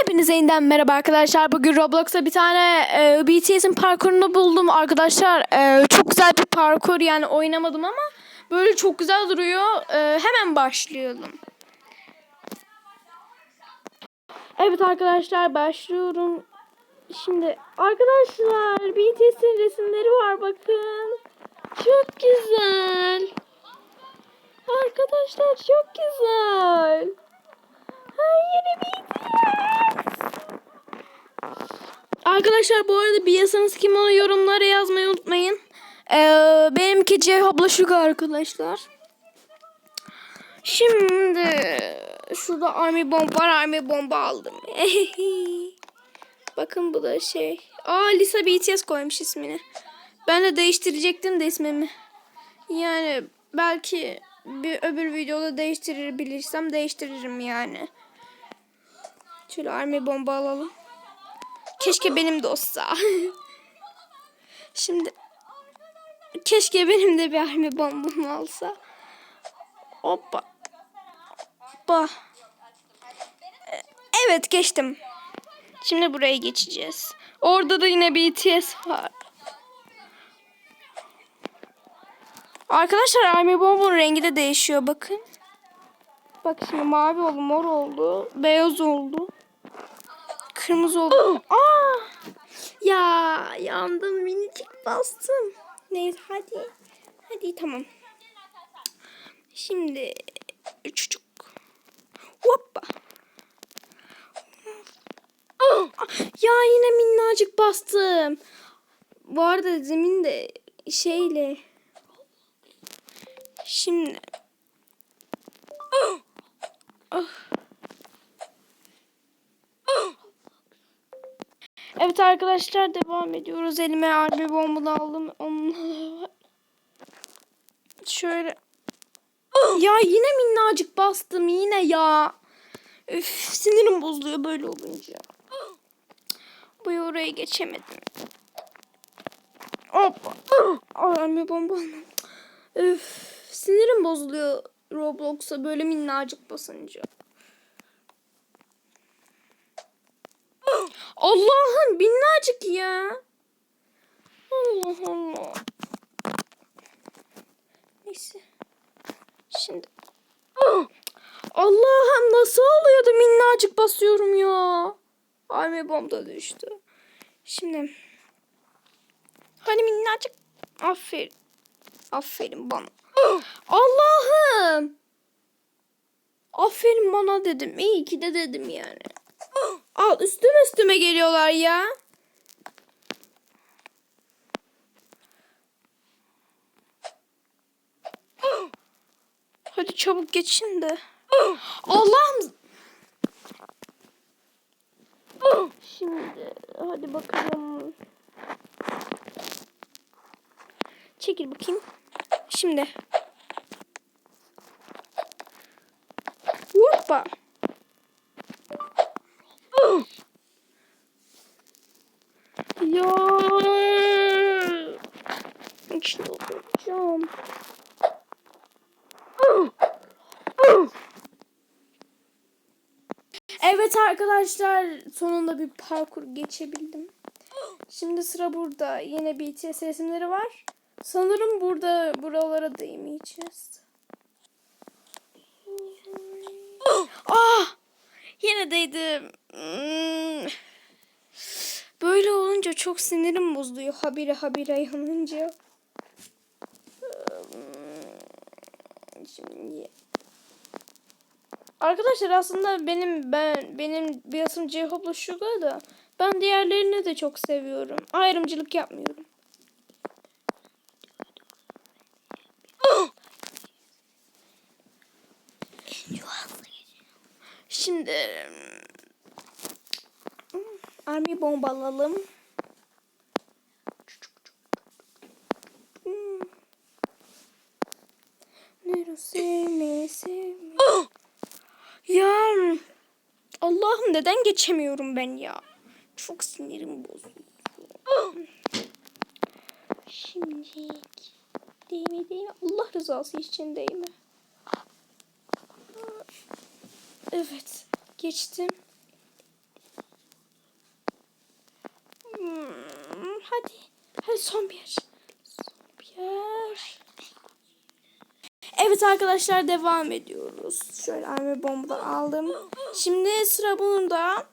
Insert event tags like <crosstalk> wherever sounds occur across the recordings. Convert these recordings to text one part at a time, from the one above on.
Hepinize yeniden merhaba arkadaşlar. Bugün Roblox'ta bir tane e, BTS'in parkurunu buldum arkadaşlar. E, çok güzel bir parkur yani oynamadım ama böyle çok güzel duruyor. E, hemen başlayalım. Evet arkadaşlar başlıyorum. Şimdi arkadaşlar BTS'in resimleri var bakın. Çok güzel. Arkadaşlar çok güzel. Her yeri BTS. Arkadaşlar bu arada biliyorsanız kim onu yorumlara yazmayı unutmayın. Ee, benimki Cevabla Sugar arkadaşlar. Şimdi şurada Army Bomb var. Army Bomba aldım. <laughs> Bakın bu da şey. Aa Lisa BTS koymuş ismini. Ben de değiştirecektim de ismimi. Yani belki bir öbür videoda değiştirebilirsem değiştiririm yani. Şöyle army bomba alalım. Keşke benim de olsa. Şimdi keşke benim de bir army bombam olsa. Hoppa. Hoppa. Ee, Evet geçtim. Şimdi buraya geçeceğiz. Orada da yine BTS var. Arkadaşlar Army Bomb'un rengi de değişiyor bakın. Bak şimdi mavi oldu, mor oldu, beyaz oldu. Kırmızı oldu. Aa! Ya yandım minicik bastım. Neyse hadi. Hadi tamam. Şimdi çocuk. Hoppa. Ya yine minnacık bastım. Bu arada zemin de şeyle Şimdi. Ah. Evet arkadaşlar devam ediyoruz. Elime harbi bombunu aldım. Şöyle. Ya yine minnacık bastım yine ya. Üf, sinirim bozuluyor böyle olunca. Bu oraya geçemedim. Hoppa. Army bomba. Üf. Sinirim bozuluyor Roblox'a böyle minnacık basınca. Allah'ım minnacık ya. Allah Allah. Neyse. Şimdi. Allah'ım nasıl oluyor da minnacık basıyorum ya. Army bomb da düştü. Şimdi. Hani minnacık. Aferin. Aferin bana. Allah'ım. Aferin bana dedim. İyi ki de dedim yani. Al üstüme üstüme geliyorlar ya. Hadi çabuk geçin de. Allah'ım. Şimdi hadi bakalım. Çekil bakayım. Şimdi. Hoppa. Evet arkadaşlar sonunda bir parkur geçebildim. Şimdi sıra burada. Yine BTS resimleri var. Sanırım burada buralara değmeyeceğiz. Ah! Yine değdim. Hmm. Böyle olunca çok sinirim bozuluyor. Habire habire yanınca. Hmm. Şimdi Arkadaşlar aslında benim ben benim biasım J-Hope'la Sugar da ben diğerlerini de çok seviyorum. Ayrımcılık yapmıyorum. Şimdi army bomba alalım. Neresi neresi? Ya Allah'ım neden geçemiyorum ben ya? Çok sinirim bozuldu. Şimdi değme değme Allah rızası için değme. Evet geçtim. Hmm, hadi hadi son bir yer. Son bir yer. Evet arkadaşlar devam ediyoruz. Şöyle army bombadan aldım. Şimdi sıra Hadi.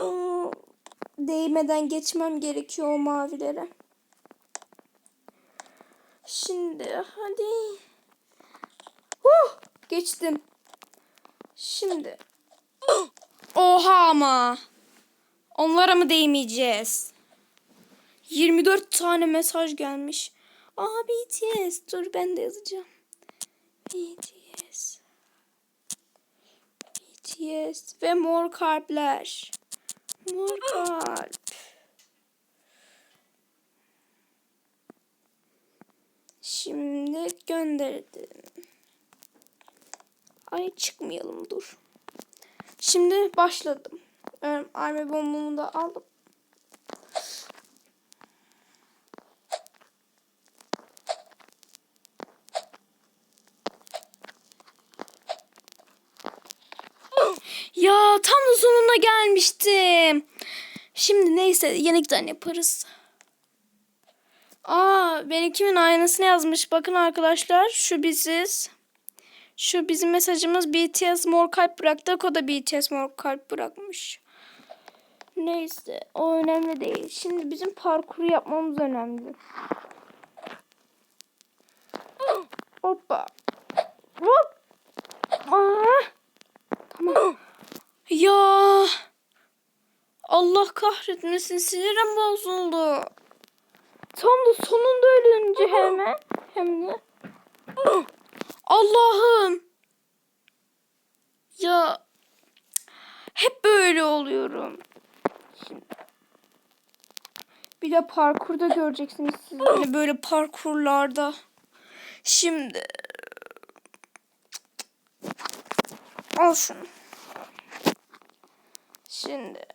Aa, Değmeden geçmem gerekiyor o mavilere. Şimdi hadi. Huh, geçtim. Şimdi. <gasps> Oha ama. Onlara mı değmeyeceğiz? 24 tane mesaj gelmiş. Aa BTS. Dur ben de yazacağım. BTS. BTS ve mor kalpler. Mor kalp. Şimdi gönderdim. Ay çıkmayalım dur. Şimdi başladım. Army bombumu da aldım. Ya tam da sonuna gelmiştim. Şimdi neyse yeniden yaparız. Aa benimkimin aynısını yazmış. Bakın arkadaşlar şu biziz. Şu bizim mesajımız BTS mor kalp bıraktık. O da BTS mor kalp bırakmış. Neyse o önemli değil. Şimdi bizim parkuru yapmamız önemli. <gasps> Hoppa. Hop. Aa. Tamam. Ya. Allah kahretmesin sinirim bozuldu. Tam da sonunda ölünce hemen. Hem de. Allah'ım. Ya. Hep böyle oluyorum. Şimdi. Bir de parkurda göreceksiniz siz beni böyle parkurlarda. Şimdi. Al şunu. Şimdi.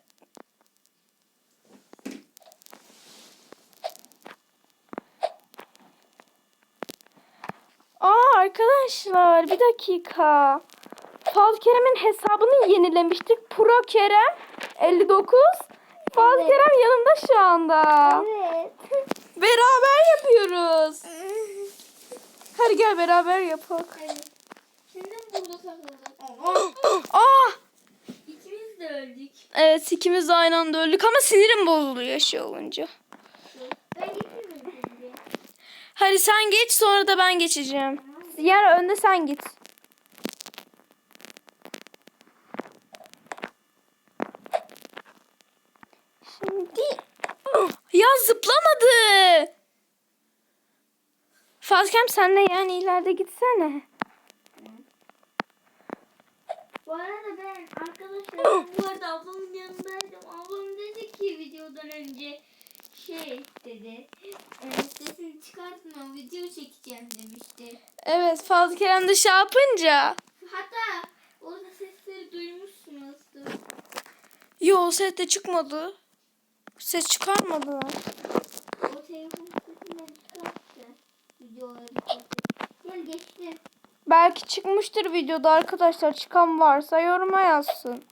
Aa arkadaşlar bir dakika. Fal Kerem'in hesabını yenilemiştik. Pro Kerem 59. Fal Evet. Kerem yanımda şu anda. Evet. Beraber yapıyoruz. <laughs> Hadi gel beraber yapalım. Şimdi burada takıldık. Aa! Evet ikimiz de aynı anda öldük ama sinirim bozuluyor şey olunca. Hadi sen geç sonra da ben geçeceğim. Yer önde sen git. Şimdi ya zıplamadı. Fazkem sen de yani ileride gitsene. Bu arada ben arkadaşlar ben bu arada ablamın yanındaydım. Ablam dedi ki videodan önce şey dedi. E, sesini çıkartma video çekeceğim demişti. Evet Fazıl Kerem de şey yapınca. Hatta orada sesleri duymuşsunuzdur. Yo ses de çıkmadı. Ses çıkarmadılar. O telefon sesinden çıkarttı. Videoları. Gel geçtim. Belki çıkmıştır videoda arkadaşlar. Çıkan varsa yoruma yazsın.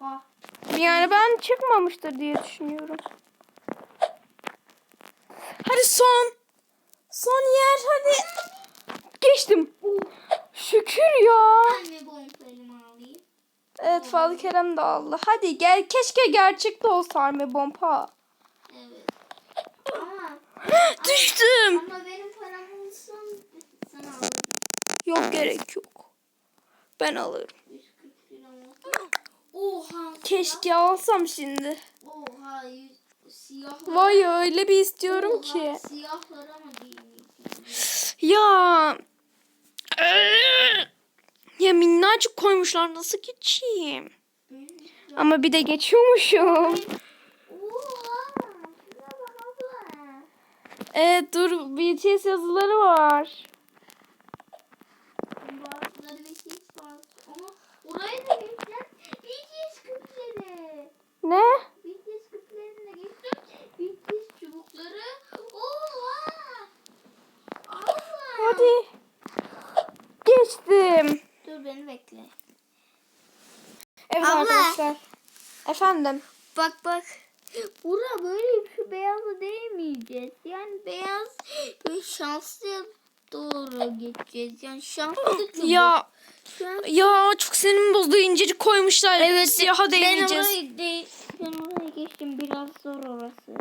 Ben. Yani ben çıkmamıştır diye düşünüyorum. Hadi son. Son yer hadi. Geçtim. Şükür ya. Bombayımı alayım. Evet Fazıl Kerem de aldı. Hadi gel keşke gerçekte olsa Arme. Evet. Ama <gasps> Düştüm. ama benim param olsun. Yok gerek yok. Ben alırım. 140 lira olsun. Oha. Keşke alsam şimdi. Oha. yüz- Siyahlar. Vay öyle bir istiyorum Oha, ki. Siyahlara mı giymek? Ya. Ya minnacık koymuşlar nasıl geçeyim? Ama bir de geçiyormuşum. Evet dur BTS yazıları var. Ne? BTS küplerine Hadi. Efendim. Bak bak. Bura böyle şu beyazı değmeyeceğiz. Yani beyaz şanslıya doğru geçeceğiz. Yani şanslı çubuk. Ya ya çok sinirimi bozdu incecik koymuşlar. Evet. Siyaha ben değmeyeceğiz. orayı, de, ben oraya geçtim. Biraz zor orası.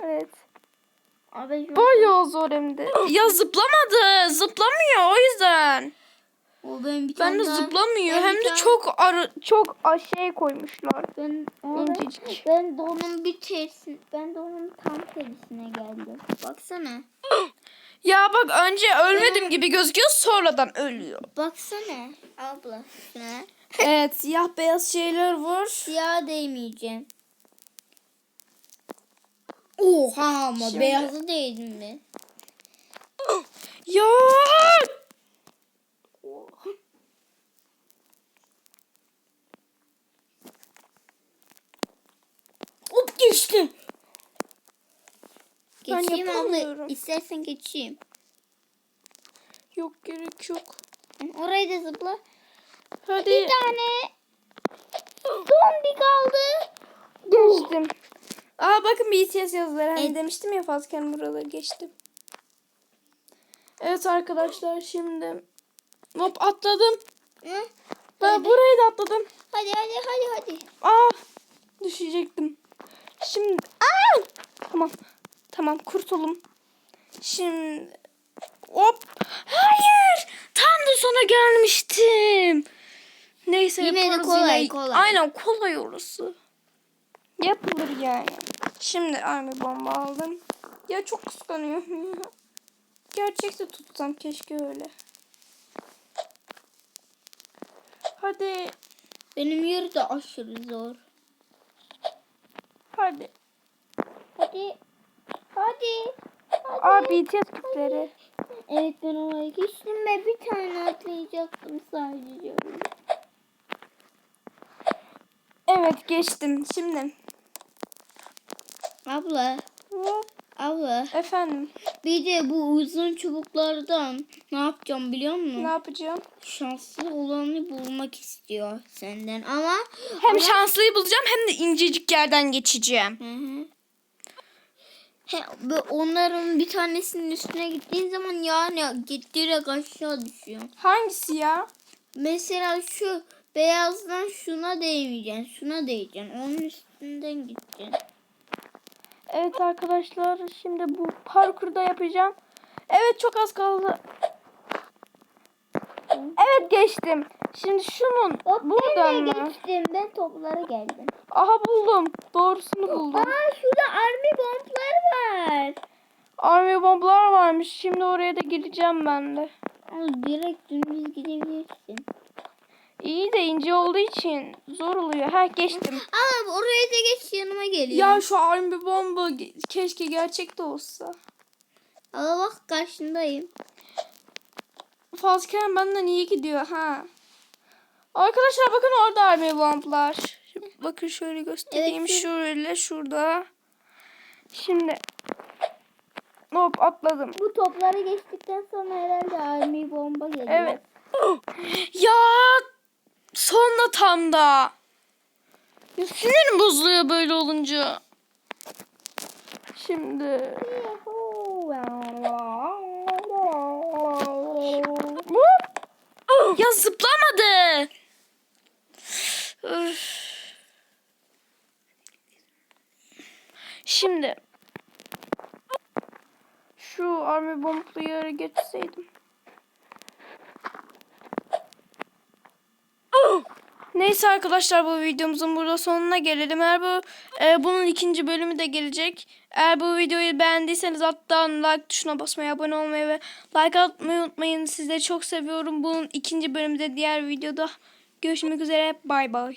Evet. Abi Bayağı zor hem de. Ya zıplamadı. Zıplamıyor o yüzden. O ben bir Ben de zıplamıyor. ben Hem bir de tane- çok arı çok a- şey koymuşlar. Ben İncecik. ben de onun bir tersi, ben de onun tam tersine geldim. Baksana. <gasps> Ya bak önce ölmedim gibi gözüküyor sonradan ölüyor. Baksana abla. Şuna. <laughs> Evet siyah beyaz şeyler var. Siyah değmeyeceğim. Oha ama Şimdi- beyazı değdin mi? <gasps> Ya Hop geçtim. Ben Geçeyim abla. yapamıyorum. İstersen geçeyim. yok gerek yok. Orayı da zıpla. Hadi Bir tane zombi kaldı. geçtim. Aa bakın BTS yazıları. Hani Evet. demiştim ya fazlaken buraları geçtim. Evet arkadaşlar şimdi hop atladım. Hı? Ben burayı da atladım. Hadi hadi hadi hadi. Aa düşecektim. Şimdi aa tamam. Tamam kurtulum. Şimdi hop. Hayır. Tam da sona gelmiştim. Neyse Yine de kolay, yine. kolay. Aynen kolay orası. Yapılır yani. Şimdi army bomba aldım. Ya çok kıskanıyorum ya. Gerçekte tutsam keşke öyle. Hadi. Benim yeri de aşırı zor. Hadi. Hadi. Hadi. Hadi. Aa BTS küpleri. Evet ben oraya geçtim ve bir tane atlayacaktım sadece. Evet geçtim. Şimdi. Abla. Abla. Efendim. Bir de bu uzun çubuklardan ne yapacağım biliyor musun? Ne yapacağım? Şanslı olanı bulmak istiyor senden ama Hem şanslıyı bulacağım hem de incecik yerden geçeceğim. Hı hı. He, onların bir tanesinin üstüne gittiğin zaman yani direkt aşağı düşüyor. Hangisi ya? Mesela şu beyazdan şuna değmeyeceksin, şuna değeceksin. Onun üstünden gideceksin. Evet arkadaşlar şimdi bu parkurda yapacağım. Evet çok az kaldı. Evet geçtim. Şimdi şunun buradan mı? geçtim. Ben toplara geldim. Aha buldum. Doğrusunu buldum. Aa şurada army bomblar var. Army bomblar varmış. Şimdi oraya da gireceğim ben de. Ama direkt dümdüz gidebilirsin. İyi de ince olduğu için zor oluyor. Ha geçtim. Aa oraya da geç yanıma geliyor. Ya şu army bomba keşke gerçekte olsa. Aa bak karşındayım. Fazken benden iyi gidiyor ha. Arkadaşlar bakın orada army bomblar. Şimdi Bakın şöyle göstereyim. Evet, Şöyle şurada. Şimdi hop atladım. Bu topları geçtikten sonra herhalde army bomba geliyor. Evet. <gasps> ya sonda tam da. Sinirim bozuluyor böyle olunca. Şimdi. Ya zıplamadı. Şimdi şu army bomblu yere geçseydim. Neyse arkadaşlar bu videomuzun burada sonuna gelelim. Eğer bu e, bunun ikinci bölümü de gelecek. Eğer bu videoyu beğendiyseniz alttan like tuşuna basmayı, abone olmayı ve like atmayı unutmayın. Sizleri çok seviyorum. Bunun ikinci bölümü de diğer videoda görüşmek üzere. Bay bay.